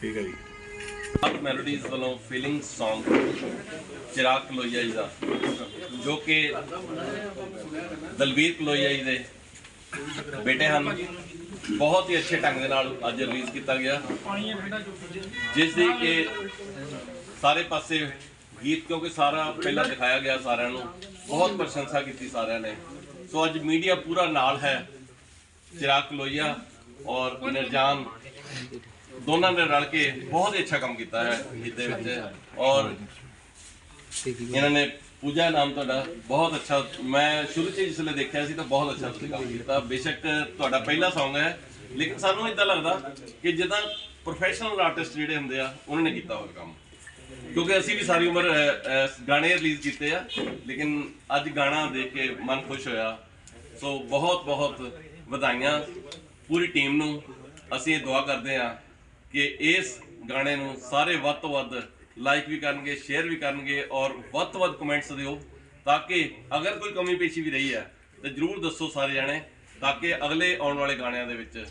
ਠੀਕ ਹੈ ਜੀ ਆਪ ਮੈਲੋਡੀਜ਼ ਵੱਲੋਂ ਫੀਲਿੰਗ Song, ਚਿਰਾਗ ਕਲੋਈਆ ਜੀ ਦਾ, ਜੋ ਕਿ ਦਲਵੀਰ ਕਲੋਈਆ ਜੀ ਦੇ ਬੇਟੇ ਹਨ। ਬਹੁਤ ਹੀ ਅੱਛੇ ਢੰਗ ਦੇ ਨਾਲ ਅੱਜ ਰਿਲੀਜ਼ ਕੀਤਾ ਗਿਆ। ਜਿਸ ਦੀ ਕਿ ਸਾਰੇ ਪਾਸੇ ਗੀਤ, ਕਿਉਂਕਿ ਸਾਰਾ ਪਹਿਲਾਂ ਦਿਖਾਇਆ ਗਿਆ ਸਾਰਿਆਂ ਨੂੰ, ਬਹੁਤ ਪ੍ਰਸ਼ੰਸਾ ਕੀਤੀ ਸਾਰਿਆਂ ਨੇ। ਸੋ ਅੱਜ ਮੀਡੀਆ ਪੂਰਾ ਨਾਲ ਹੈ ਚਿਰਾਗ ਕਲੋਈਆ ਔਰ ਨਿਰਜਾਨ। ਦੋਨਾਂ ਨੇ ਰਲ ਕੇ ਬਹੁਤ ਹੀ ਅੱਛਾ ਕੰਮ ਕੀਤਾ ਹੈ ਗੀਤ ਦੇ ਵਿੱਚ। ਔਰ ਇਹਨਾਂ ਨੇ ਪੂਜਾ ਨਾਮ ਤੁਹਾਡਾ ਬਹੁਤ ਅੱਛਾ, ਮੈਂ ਸ਼ੁਰੂ ਚ ਜਿਸ ਦੇਖਿਆ ਸੀ ਤਾਂ ਬਹੁਤ ਅੱਛਾ ਤੁਸੀਂ ਕੰਮ ਕੀਤਾ। ਬੇਸ਼ੱਕ ਤੁਹਾਡਾ ਪਹਿਲਾ Song ਹੈ, ਲੇਕਿਨ ਸਾਨੂੰ ਇਦਾਂ ਲੱਗਦਾ ਕਿ ਜਿੱਦਾਂ ਪ੍ਰੋਫੈਸ਼ਨਲ ਆਰਟਿਸਟ ਜਿਹੜੇ ਹੁੰਦੇ ਆ, ਉਹਨਾਂ ਨੇ ਕੀਤਾ ਹੋਇਆ ਕੰਮ। ਕਿਉਂਕਿ ਅਸੀਂ ਵੀ ਸਾਰੀ ਉਮਰ ਗਾਣੇ ਰਿਲੀਜ਼ ਕੀਤੇ ਆ, ਲੇਕਿਨ ਅੱਜ ਗਾਣਾ ਦੇਖ ਕੇ ਮਨ ਖੁਸ਼ ਹੋਇਆ। ਸੋ ਬਹੁਤ ਬਹੁਤ ਵਧਾਈਆਂ ਪੂਰੀ ਟੀਮ ਨੂੰ। ਅਸੀਂ ਇਹ ਦੁਆ ਕਰਦੇ ਆ ਕਿ ਇਸ ਗਾਣੇ ਨੂੰ ਸਾਰੇ ਵੱਧ ਤੋਂ ਵੱਧ ਲਾਈਕ ਵੀ ਕਰਨਗੇ ਸ਼ੇਅਰ ਵੀ ਕਰਨਗੇ ਔਰ ਵੱਧ ਤੋਂ ਵੱਧ ਕਮੈਂਟਸ ਦਿਓ ਤਾਂ ਕਿ ਅਗਰ ਕੋਈ ਕਮੀ ਪੇਸ਼ੀ ਵੀ ਰਹੀ ਹੈ ਤਾਂ ਜਰੂਰ ਦੱਸੋ ਸਾਰੇ ਜਾਣੇ ਤਾਂ ਕਿ ਅਗਲੇ ਆਉਣ ਵਾਲੇ ਗਾਣਿਆਂ ਦੇ ਵਿੱਚ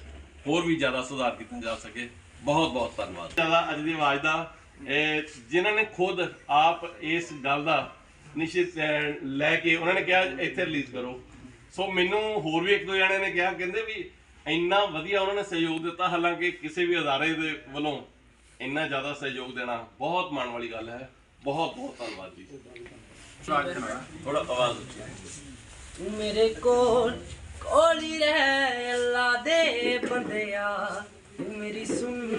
ਹੋਰ ਵੀ ਜ਼ਿਆਦਾ ਸੁਧਾਰ ਕੀਤਾ ਜਾ ਸਕੇ। ਬਹੁਤ ਬਹੁਤ ਧੰਨਵਾਦ। ਜ਼ਿਆਦਾ ਅੱਜ ਦੀ ਆਵਾਜ਼ ਦਾ, ਇਹ ਜਿਨ੍ਹਾਂ ਨੇ ਖੁਦ ਆਪ ਇਸ ਗੱਲ ਦਾ ਨਿਸ਼ਚਿਤ ਲੈ ਕੇ ਉਹਨਾਂ ਨੇ ਕਿਹਾ, ਇੱਥੇ ਰਿਲੀਜ਼ ਕਰੋ। ਸੋ ਮੈਨੂੰ ਹੋਰ ਵੀ ਇੱਕ ਦੋ ਜਣੇ ਨੇ ਕਿਹਾ, ਕਹਿੰਦੇ ਵੀ ਇੰਨਾ ਵਧੀਆ ਉਹਨਾਂ ਨੇ ਸਹਿਯੋਗ ਦਿੱਤਾ, ਹਾਲਾਂਕਿ ਕਿਸੇ ਵੀ ਅਦਾਰੇ ਦੇ ਵੱਲੋਂ ਇੰਨਾ ਜ਼ਿਆਦਾ ਸਹਿਯੋਗ ਦੇਣਾ ਬਹੁਤ ਮਾਣ ਵਾਲੀ ਗੱਲ ਹੈ। ਬਹੁਤ ਬਹੁਤ ਧੰਨਵਾਦ ਜੀ। ਥੋੜਾ ਆਵਾਜ਼ ਉੱਚੀ ਮੇਰੇ ਕੋਲ ਕੋਲ ਰਹਿ, ਅੱਲਾ ਦੇ ਬੰਦਿਆ। ਤੂੰ ਮੇਰੀ ਸੁਣ,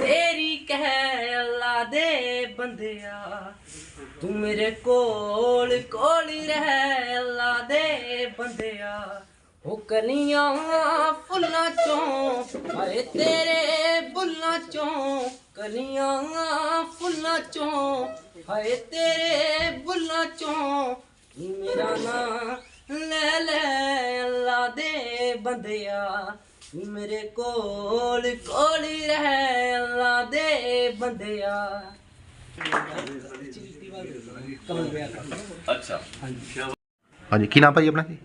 ਤੇਰੀ ਕਹਿ, ਅੱਲਾ ਦੇ ਬੰਦਿਆ। ਤੂੰ ਮੇਰੇ ਕੋਲ ਕੋਲ ਰਹਿ, ਅੱਲਾ ਦੇ ਬੰਦਿਆ। ਉਹ ਕਲੀਆਂ ਫੁੱਲਾਂ ਚੋਂ ਹਾਏ ਤੇਰੇ ਬੁੱਲਾਂ ਚੋਂ ਕਲੀਆਂ ਫੁੱਲਾਂ ਚੋਂ ਹਾਏ ਤੇਰੇ ਬੁੱਲਾਂ ਚੋਂ ਮੇਰਾ ਨਾਂ ਲੈ ਲੈ ਅੱਲਾ ਦੇ ਬੰਦਿਆ ਤੂੰ ਮੇਰੇ ਕੋਲ ਕੋਲ ਰਹਿ ਅੱਲਾ ਦੇ ਬੰਦਿਆ। ਅੱਛਾ। ਹਾਂਜੀ, ਕੀ ਨਾਮ ਭਾਈ ਆਪਣਾ? ਜੀ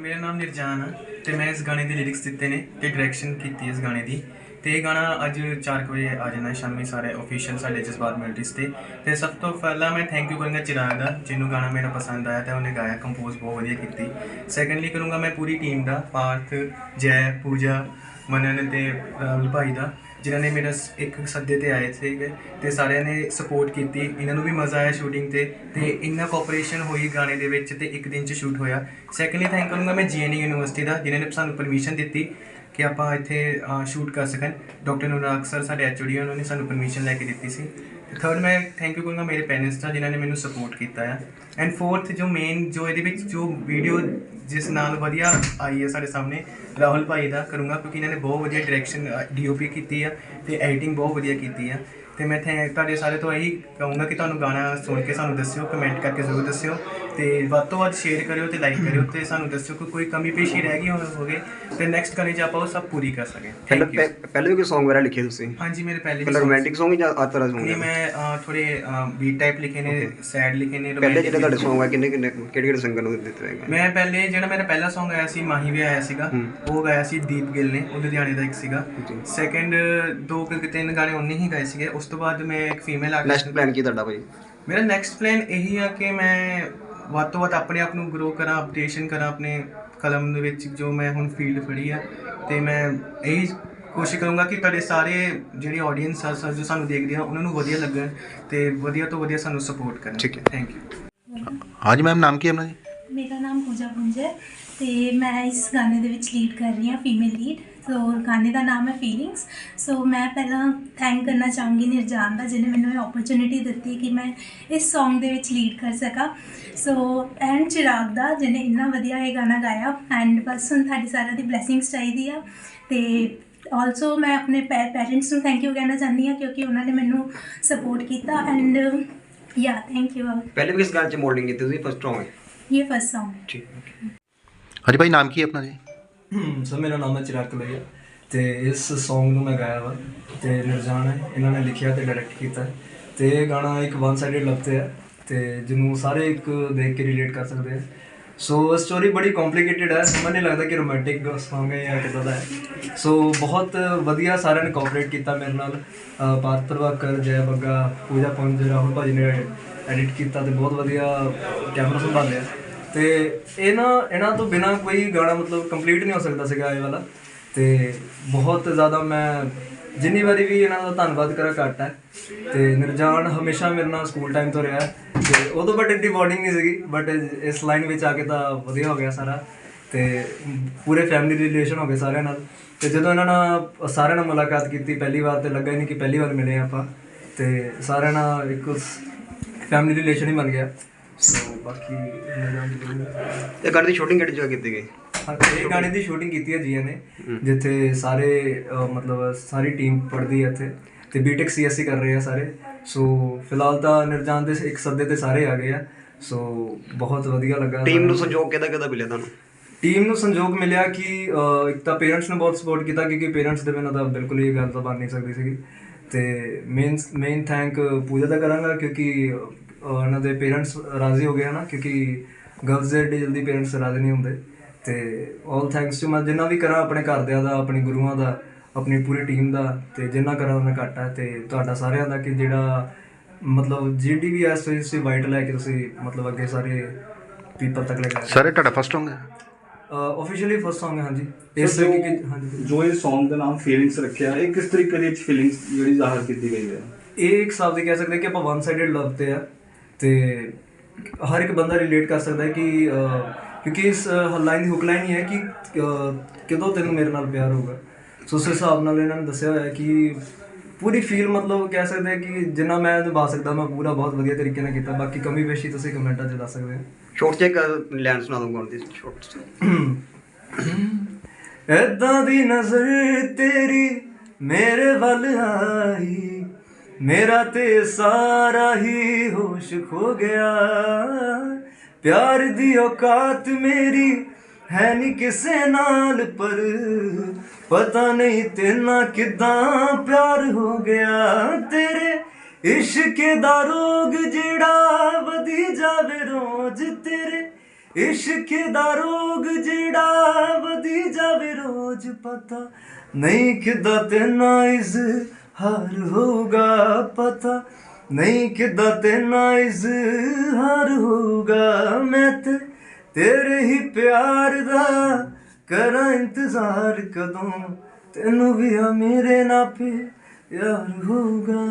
ਮੇਰਾ ਨਾਮ ਨਿਰਜਾਨ ਹੈ ਤੇ ਮੈਂ ਇਸ ਗਾਣੇ ਦੇ ਲਿਰਿਕਸ ਦਿੱਤੇ ਨੇ ਤੇ ਡਾਇਰੈਕਸ਼ਨ ਕੀਤੀ ਇਸ ਗਾਣੇ ਦੀ। ਤੇ ਇਹ ਗਾਣਾ ਅੱਜ 4 ਵਜੇ ਆ ਜਾਣਾ, ਸ਼ਾਮੀ ਸਾਰੇ ਅਫੀਸ਼ੀਅਲ ਸਾਡੇ ਜਜ਼ਬਾਤ ਮਿਲਟਿਸ ਤੇ। ਤੇ ਸਭ ਤੋਂ ਪਹਿਲਾਂ ਮੈਂ ਥੈਂਕ ਯੂ ਕਰੂੰਗਾ ਚਿਰਾਗ ਦਾ, ਜਿਹਨੂੰ ਗਾਣਾ ਮੇਰਾ ਪਸੰਦ ਆਇਆ ਤੇ ਉਹਨੇ ਗਾਇਆ ਕੰਪੋਜ਼ ਬਹੁਤ ਵਧੀਆ ਕੀਤੀ। ਸੈਕੰਡਲੀ ਕਰੂੰਗਾ ਮੈਂ ਪੂਰੀ ਟੀਮ ਦਾ, ਪਾਰਥ, ਜੈ, ਪੂਜਾ ਮਨਨ ਤੇ ਰਾਹੁਲ ਭਾਈ ਦਾ, ਜਿਨ੍ਹਾਂ ਨੇ ਮੇਰਾ ਸ- ਇੱਕ ਸੱਦੇ ਤੇ ਆਏ ਸੀਗੇ ਤੇ ਸਾਰਿਆਂ ਨੇ ਸਪੋਰਟ ਕੀਤੀ। ਇਹਨਾਂ ਨੂੰ ਵੀ ਮਜ਼ਾ ਆਇਆ ਸ਼ੂਟਿੰਗ ਤੇ ਤੇ ਇੰਨਾ ਕੋਆਪਰੇਸ਼ਨ ਹੋਈ ਗਾਣੇ ਦੇ ਵਿੱਚ ਤੇ ਇੱਕ ਦਿਨ ਚ ਸ਼ੂਟ ਹੋਇਆ। ਸੈਕੰਡਲੀ ਥੈਂਕ ਕਰੂੰਗਾ ਮੈਂ ਜੀਐਨਯੂ ਯੂਨੀਵਰਸਿਟੀ ਦਾ, ਜਿਨ੍ਹਾਂ ਨੇ ਸਾਨੂੰ ਪਰਮਿਸ਼ਨ ਦਿੱਤੀ ਕਿ ਆਪਾਂ ਇੱਥੇ ਸ਼ੂਟ ਕਰ ਸਕਣ। ਡਾਕਟਰ ਅਨੁਰਾਗ ਸਰ ਸਾਡੇ ਐਚਓਡੀ ਉਹਨਾਂ ਨੇ ਸਾਨੂੰ ਪਰਮਿਸ਼ਨ ਲੈ ਕੇ ਦਿੱਤੀ ਸੀ। ਥਰਡ ਮੈਂ ਥੈਂਕ ਯੂ ਕਹੂੰਗਾ ਮੇਰੇ ਪੈਰੈਂਟਸ ਦਾ, ਜਿਨ੍ਹਾਂ ਨੇ ਮੈਨੂੰ ਸਪੋਰਟ ਕੀਤਾ ਆ। ਐਂਡ ਫੋਰਥ ਜੋ ਮੇਨ ਜੋ ਇਹਦੇ ਵਿੱਚ, ਜੋ ਵੀਡੀਓ ਜਿਸ ਨਾਲ ਵਧੀਆ ਆਈ ਹੈ ਸਾਡੇ ਸਾਹਮਣੇ, ਰਾਹੁਲ ਭਾਈ ਦਾ ਕਰੂੰਗਾ, ਕਿਉਂਕਿ ਇਹਨਾਂ ਨੇ ਬਹੁਤ ਵਧੀਆ ਡਾਇਰੈਕਸ਼ਨ ਡੀਓਪੀ ਕੀਤੀ ਆ ਤੇ ਐਡੀਟਿੰਗ ਬਹੁਤ ਵਧੀਆ ਕੀਤੀ ਆ। ਤੇ ਮੈਂ ਥੈਂ ਤੁਹਾਡੇ ਸਾਰੇ ਤੋਂ ਇਹੀ ਕਹੂੰਗਾ ਕਿ ਤੁਹਾਨੂੰ ਗਾਣਾ ਸੁਣ ਕੇ ਸਾਨੂੰ ਦੱਸਿਓ ਕਮੈਂਟ ਕਰਕੇ ਜ਼ਰੂਰ ਦੱਸਿਓ। ਤੇ ਵੱਧ ਤੋਂ ਵੱਧ ਸ਼ੇਅਰ ਕਰਿਓ ਤੇ ਲਾਈਕ ਕਰਿਓ ਤੇ ਸਾਨੂੰ ਦੱਸਿਓ ਕਿ ਕੋਈ ਕਮੀ ਪੇਸ਼ੀ ਰਹਿ ਗਈ ਹੋਵੇ ਤੇ ਨੈਕਸਟ ਗਾਣੇ 'ਚ ਆਪਾਂ ਉਹ ਸਭ ਪੂਰੀ ਕਰ ਸਕੇ। ਪਹਿਲਾਂ ਥੈਂਕ ਯੂ ਪਹਿ- ਪਹਿਲਾਂ ਵੀ ਕੋਈ Song ਵਗੈਰਾ ਲਿਖੇ ਤੁਸੀਂ? ਹਾਂਜੀ ਮੇਰੇ ਪਹਿਲੇ ਵੀ ਪਹਿਲਾਂ songs- ਰੋਮਾਂਟਿਕ Song ਜਾਂ ਆ ਤਰ੍ਹਾਂ Song ਨਹੀਂ ਮੈਂ ਅਹ, ਥੋੜੇ ਬੀਟ ਟਾਈਪ ਲਿਖੇ ਨੇ ਸੈਡ ਲਿਖੇ ਨੇ ਪਹਿਲੇ romantic ਜਿਹੜੇ ਤੁਹਾਡੇ। Song ਹੈ ਕਿੰਨੇ ਕਿੰਨੇ ਕਿਹੜੇ ਕਿਹੜੇ ਸਿੰਗਰ ਨੂੰ ਦਿੱਤੇ ਹੋਏ ਮੈਂ ਪਹਿਲੇ ਜਿਹੜਾ ਮੇਰਾ ਪਹਿਲਾ Song ਆਇਆ ਸੀ ਮਾਹੀ ਵੀ ਆਇਆ ਸੀਗਾ ਉਹ ਗਾਇਆ ਸੀ ਦੀਪ ਗਿੱਲ ਨੇ ਉਹ ਲੁਧਿਆਣੇ ਦਾ ਇੱਕ ਸੀਗਾ। ਸੈਕੰਡ ਦੋ ਕਿ ਤਿੰਨ ਗਾਣੇ ਉਹਨੇ ਹੀ ਗਾਏ ਸੀਗੇ ਉਸ ਤੋਂ ਬਾਅਦ ਮੈਂ ਇੱਕ ਫੀਮੇਲ ਨੈਕਸਟ ਆਰਟਿਸਟ ਪਲਾਨ ਕੀ ਤੁਹਾਡਾ ਭਾਈ? ਮੇਰਾ ਨੈਕਸਟ ਪਲਾਨ ਇਹੀ ਆ ਕਿ ਮੈਂ ਵੱਧ ਤੋਂ ਵੱਧ ਆਪਣੇ ਆਪ ਨੂੰ ਗਰੋ ਕਰਾਂ ਅਪਡੇਸ਼ਨ ਕਰਾਂ ਆਪਣੇ ਕਲਮ ਦੇ ਵਿੱਚ ਜੋ ਮੈਂ ਹੁਣ ਫੀਲਡ ਫੜੀ ਆ ਤੇ ਮੈਂ ਇਹੀ ਕੋਸ਼ਿਸ਼ ਕਰੂੰਗਾ ਕਿ ਤੁਹਾਡੇ ਸਾਰੇ ਜਿਹੜੀ ਆਡੀਅנס ਆ ਸਰ ਜੋ ਸਾਨੂੰ ਦੇਖਦੇ ਆ ਉਹਨਾਂ ਨੂੰ ਵਧੀਆ ਲੱਗਣ ਤੇ ਵਧੀਆ ਤੋਂ ਵਧੀਆ ਸਾਨੂੰ ਸਪੋਰਟ ਕਰਨ। ਠੀਕ ਹੈ। ਥੈਂਕ ਯੂ ਹਾਂਜੀ ਮੈਮ ਨਾਮ ਕੀ ਹੈ ਆਪਣਾ ਜੀ? ਮੇਰਾ ਨਾਮ ਪੂਜਾ ਪੁੰਜ ਹੈ ਤੇ ਮੈਂ ਇਸ ਗਾਣੇ ਦੇ ਵਿੱਚ ਲੀਡ ਕਰ ਰਹੀ ਹਾਂ ਫੀਮੇਲ ਲੀਡ ਸੋ ਗਾਣੇ ਦਾ ਨਾਮ ਹੈ ਫੀਲਿੰਗਸ ਸੋ ਮੈਂ ਪਹਿਲਾਂ ਥੈਂਕ ਕਰਨਾ ਚਾਹੂੰਗੀ ਨਿਰਜਾਨ ਦਾ ਜਿਹਨੇ ਮੈਨੂੰ ਇਹ ਓਪਰਚ्युनिटी ਦਿੱਤੀ ਕਿ ਮੈਂ ਇਸ Song ਦੇ ਵਿੱਚ ਲੀਡ ਕਰ ਸਕਾਂ। ਸੋ ਐਂਡ ਚਿਰਾਗ ਦਾ ਜਿਹਨੇ ਇੰਨਾ ਵਧੀਆ ਇਹ ਗਾਣਾ ਗਾਇਆ। ਐਂਡ ਬਸ ਹੁਣ ਤੁਹਾਡੀ ਸਾਰਿਆਂ ਦੀ ਬਲੇਸਿੰਗਸ ਚਾਹੀਦੀ ਆ। ਤੇ ਆਲਸੋ ਮੈਂ ਆਪਣੇ ਪੇਰੈਂਟਸ ਨੂੰ ਥੈਂਕ ਯੂ ਕਹਿਣਾ ਚਾਹੁੰਦੀ ਆ ਕਿਉਂਕਿ ਉਹਨਾਂ ਨੇ ਮੈਨੂੰ ਸਪੋਰਟ ਕੀਤਾ। ਐਂਡ ਯਾ ਥੈਂਕ ਯੂ ਪਹਿਲੇ ਵੀ ਇਸ ਗਾਣੇ 'ਚ ਮੋਡਲਿੰਗ ਕੀਤੀ ਤੁਸੀਂ? ਫਸਟ Song ਹੈ। ਇਹ ਫਸਟ Song ਠੀਕ ਹੈ ਹਰੀ ਭਾਈ ਨਾਮ ਕੀ ਹੈ ਆਪਣਾ ਜੀ? ਸਰ ਮੇਰਾ ਨਾਮ ਹੈ ਚਿਰਾਗ ਕਲਈਆ ਤੇ ਇਸ Song ਨੂੰ ਮੈਂ ਗਾਇਆ ਵਾ, ਤੇ ਨਿਰਜਾਨ ਹੈ, ਇਹਨਾਂ ਨੇ ਲਿਖਿਆ ਤੇ ਡਾਇਰੈਕਟ ਕੀਤਾ। ਤੇ ਇਹ ਗਾਣਾ ਇੱਕ ਵਨ ਸਾਈਡਡ ਲਵ ਤੇ ਹੈ, ਤੇ ਜਿਹਨੂੰ ਸਾਰੇ ਇੱਕ ਦੇਖ ਕੇ ਰਿਲੇਟ ਕਰ ਸਕਦੇ ਆ। ਸੋ ਸਟੋਰੀ ਬੜੀ ਕੰਪਲਿਕੇਟਿਡ ਹੈ, ਸਮਝ ਨਹੀਂ ਲੱਗਦਾ ਕਿ ਰੋਮਾਂਟਿਕ Song ਹੈ ਜਾਂ ਕਿੱਦਾਂ ਦਾ ਹੈ। ਸੋ ਬਹੁਤ ਵਧੀਆ ਸਾਰਿਆਂ ਨੇ ਕੋਆਪਰੇਟ ਕੀਤਾ ਮੇਰੇ ਨਾਲ। ਅਹ ਪਾਰਥ ਪ੍ਰਭਾਕਰ, ਜੈ ਬੱਗਾ, ਪੂਜਾ ਪੰਜ, ਰਾਹੁਲ ਭਾਜੀ ਨੇ ਐਡਿਟ ਕੀਤਾ ਤੇ ਬਹੁਤ ਵਧੀਆ ਕੈਮਰਾ ਸੰਭਾਲਿਆ। ਤੇ ਇਹਨਾਂ ਇਹਨਾਂ ਤੋਂ ਬਿਨਾ ਕੋਈ ਗਾਣਾ ਮਤਲਬ ਕੰਪਲੀਟ ਨਹੀਂ ਹੋ ਸਕਦਾ ਸੀਗਾ ਇਹ ਵਾਲਾ। ਤੇ ਬਹੁਤ ਜ਼ਿਆਦਾ ਮੈਂ, ਜਿੰਨੀ ਵਾਰੀ ਵੀ ਇਹਨਾਂ ਦਾ ਧੰਨਵਾਦ ਕਰਾਂ ਘੱਟ ਹੈ। ਤੇ ਨਿਰਜਾਨ ਹਮੇਸ਼ਾ ਮੇਰੇ ਨਾਲ ਸਕੂਲ ਟਾਈਮ ਤੋਂ ਰਿਹਾ ਹੈ। ਤੇ ਉਦੋਂ ਬਟ ਇੰਨੀ ਬੌਂਡਿੰਗ ਨਹੀਂ ਸੀਗੀ ਬਟ ਇਸ ਲਾਈਨ ਵਿੱਚ ਆ ਕੇ ਤਾਂ ਵਧੀਆ ਹੋ ਗਿਆ ਸਾਰਾ। ਤੇ ਪੂਰੇ ਫੈਮਿਲੀ ਰਿਲੇਸ਼ਨ ਹੋ ਗਏ ਸਾਰਿਆਂ ਨਾਲ। ਤੇ ਜਦੋਂ ਇਹਨਾਂ ਨਾਲ, ਸਾਰਿਆਂ ਨਾਲ ਮੁਲਾਕਾਤ ਕੀਤੀ ਪਹਿਲੀ ਵਾਰ, ਤੇ ਲੱਗਾ ਹੀ ਨਹੀਂ ਕਿ ਪਹਿਲੀ ਵਾਰ ਮਿਲੇ ਆਪਾਂ। ਤੇ ਸਾਰਿਆਂ ਨਾਲ ਇੱਕ ਫੈਮਿਲੀ ਰਿਲੇਸ਼ਨ ਹੀ ਬਣ ਗਿਆ। ਸੋ ਬਾਕੀ ਦੀ ਇਹ ਗਾਣੇ ਦੀ ਸ਼ੂਟਿੰਗ ਕਿਹੜੀ ਜਗ੍ਹਾ ਕੀਤੀ ਗਈ? ਹਾਂ, ਇਹ ਗਾਣੇ ਦੀ ਸ਼ੂਟਿੰਗ ਕੀਤੀ ਹੈ ਜੀਆ ਨੇ ਜਿੱਥੇ ਸਾਰੇ ਅਹ, ਮਤਲਬ ਸਾਰੀ ਟੀਮ ਪੜ੍ਹਦੀ ਹੈ ਇੱਥੇ ਤੇ ਬੀਟੈਕ ਸੀਐਸਸੀ ਕਰ ਰਹੇ ਆ ਸਾਰੇ। ਸੋ ਫਿਲਹਾਲ ਤਾਂ ਨਿਰਜਾਨ ਦੇ ਇੱਕ ਸੱਦੇ ਤੇ ਸਾਰੇ ਆ ਗਏ ਆ। ਸੋ ਬਹੁਤ ਵਧੀਆ ਲੱਗਾ ਟੀਮ ਨੂੰ ਸਹਿਯੋਗ ਕਿਹਦਾ ਕਿਹਦਾ ਮਿਲਿਆ ਤੁਹਾਨੂੰ? ਟੀਮ ਨੂੰ ਸੰਯੋਗ ਮਿਲਿਆ ਕਿ ਅਹ, ਇੱਕ ਤਾਂ ਪੇਰੈਂਟਸ ਨੇ ਬਹੁਤ ਸਪੋਰਟ ਕੀਤਾ ਕਿਉਂਕਿ ਪੇਰੈਂਟਸ ਦੇ ਬਿਨਾਂ ਤਾਂ ਬਿਲਕੁਲ ਇਹ ਗੱਲ ਤਾਂ ਬਣ ਨਹੀਂ ਸਕਦੀ ਸੀਗੀ। ਤੇ ਮੇਨ ਮੇਨ ਥੈਂਕ ਪੂਜਾ ਦਾ ਕਰਾਂਗਾ ਕਿਉਂਕਿ ਉਹਨਾਂ ਦੇ ਪੇਰੈਂਟਸ ਰਾਜ਼ੀ ਹੋ ਗਏ ਹਨਾ ਕਿਉਂਕਿ ਗਰਲਸ ਦੇ ਜਲਦੀ ਪੇਰੈਂਟਸ ਰਾਜ਼ੀ ਨਹੀਂ ਹੁੰਦੇ। ਤੇ ਆਲ ਥੈਂਕਸ ਟੂ ਮੈਂ ਜਿੰਨਾ ਵੀ ਕਰਾਂ ਆਪਣੇ ਘਰਦਿਆਂ ਦਾ ਆਪਣੀ ਗੁਰੂਆਂ ਦਾ ਆਪਣੀ ਪੂਰੀ ਟੀਮ ਦਾ ਤੇ ਜਿੰਨਾ ਕਰਾਂ ਉਹਨਾਂ ਘੱਟ ਹੈ ਤੇ ਤੁਹਾਡਾ ਸਾਰਿਆਂ ਦਾ ਕਿ ਜਿਹੜਾ ਮਤਲਬ ਜਿਹੜੀ ਵੀ ਐਸ ਤੁਸੀਂ ਵਾਈਟ ਲੈ ਕੇ ਤੁਸੀਂ ਮਤਲਬ ਅੱਗੇ ਸਾਰੇ ਪੀਪਲ ਤੱਕ ਲੈ ਕੇ ਸਰ ਤੁਹਾਡਾ ਫਸਟ ਹੋਗਾ ਆਫੀਸ਼ੀਅਲੀ ਫਸਟ Song ਹੈ ਹਾਂਜੀ। ਇਸ ਤਰੀਕੇ ਕਿ ਹਾਂਜੀ। ਜੋ ਇਹ Song ਦਾ ਨਾਮ ਫੀਲਿੰਗਸ ਰੱਖਿਆ ਇਹ ਕਿਸ ਤਰੀਕੇ ਦੀ ਫੀਲਿੰਗਸ ਜਿਹੜੀ ਜ਼ਾਹਰ ਕੀਤੀ ਗਈ ਹੈ? ਇਹ ਇੱਕ ਹਿਸਾਬ ਦੇ ਕਹਿ ਸਕਦੇ ਕਿ ਆਪਾਂ ਵਨ ਸਾਈਡਡ ਲਵ ਤੇ ਆ। ਤੇ ਹਰ ਇੱਕ ਬੰਦਾ ਰਿਲੇਟ ਕਰ ਸਕਦਾ ਹੈ ਕਿ ਕਿਉਂਕਿ ਇਸ ਲਾਈਨ ਦੀ ਹੁਕ ਲਾਈਨ ਹੀ ਹੈ ਕਿ ਕਦੋਂ ਤੈਨੂੰ ਮੇਰੇ ਨਾਲ ਪਿਆਰ ਹੋਊਗਾ। ਸੋ ਉਸ ਹਿਸਾਬ ਨਾਲ ਇਹਨਾਂ ਨੇ ਦੱਸਿਆ ਹੋਇਆ ਹੈ ਕਿ ਪੂਰੀ ਫੀਲ ਮਤਲਬ ਕਹਿ ਸਕਦੇ ਕਿ ਜਿੰਨਾ ਮੈਂ ਨਿਭਾ ਸਕਦਾ ਮੈਂ ਪੂਰਾ ਬਹੁਤ ਵਧੀਆ ਤਰੀਕੇ ਨਾਲ ਕੀਤਾ। ਬਾਕੀ ਕਮੀ ਪੇਸ਼ੀ ਤੁਸੀਂ ਕਮੈਂਟਾਂ 'ਚ ਦੱਸ ਸਕਦੇ ਹੋ। ਸ਼ੋਰਟ ਚ ਇੱਕ ਲਾਈਨ ਸੁਣਾ ਦੂੰਗਾ ਉਹਦੀ ਸ਼ੋਰਟ ਐਦਾਂ ਦੀ ਨਜ਼ਰ ਤੇਰੀ ਮੇਰੇ ਵੱਲ ਆਈ। ਮੇਰਾ ਤੇ ਸਾਰਾ ਹੀ ਹੋਸ਼ ਖੋ ਗਿਆ। ਪਿਆਰ ਦੀ ਔਕਾਤ ਮੇਰੀ ਹੈ ਨਹੀਂ ਕਿਸੇ ਨਾਲ ਪਰ। ਪਤਾ ਨਹੀਂ ਤੇਨਾ ਕਿਦਾਂ ਪਿਆਰ ਹੋ ਗਿਆ। ਤੇਰੇ ਇਸ਼ਕ ਦਾ ਰੋਗ ਜਿਹੜਾ ਵਧੀ ਜਾਵੇ ਰੋਜ਼ ਤੇਰੇ ਇਸ਼ਕ ਦਾ ਰੋਗ ਜਿਹੜਾ ਵਧੀ ਜਾਵੇ ਰੋਜ਼ ਪਤਾ ਨਹੀਂ ਕਿਦਾਂ ਤੇਨਾ ਹਾਰ ਹੋਊਗਾ ਪਤਾ ਨਹੀਂ ਕਿਦਾਂ ਤੇਨਾ ਹਾਰ ਹੋਊਗਾ। ਮੈਂ ਤੇ ਤੇਰੇ ਹੀ ਪਿਆਰ ਦਾ ਕਰਾਂ ਇੰਤਜ਼ਾਰ ਕਦੋਂ। ਤੈਨੂੰ ਵੀ ਆ ਮੇਰੇ ਨਾਲ ਪਿਆਰ ਹੋਊਗਾ।